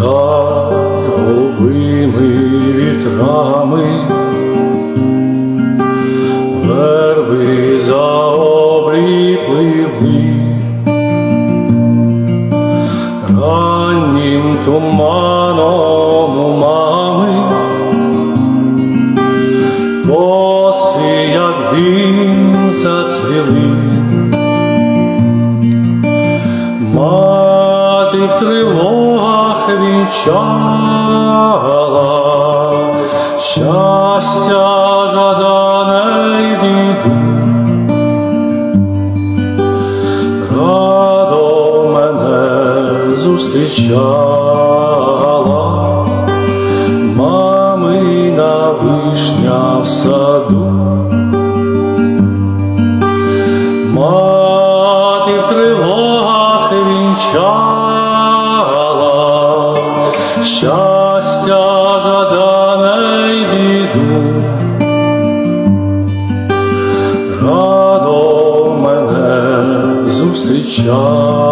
літа голубими вітрами, верби за пливли, раннім туманом у мами, коси, як дим зацвіли. Мати в тривогах вінчала, щастя жадане біду. Радо мене зустрічала, мамина вишня в саду. Мати в тривогах вінчала, щастя жадане й біду. Радо мене зустрічала.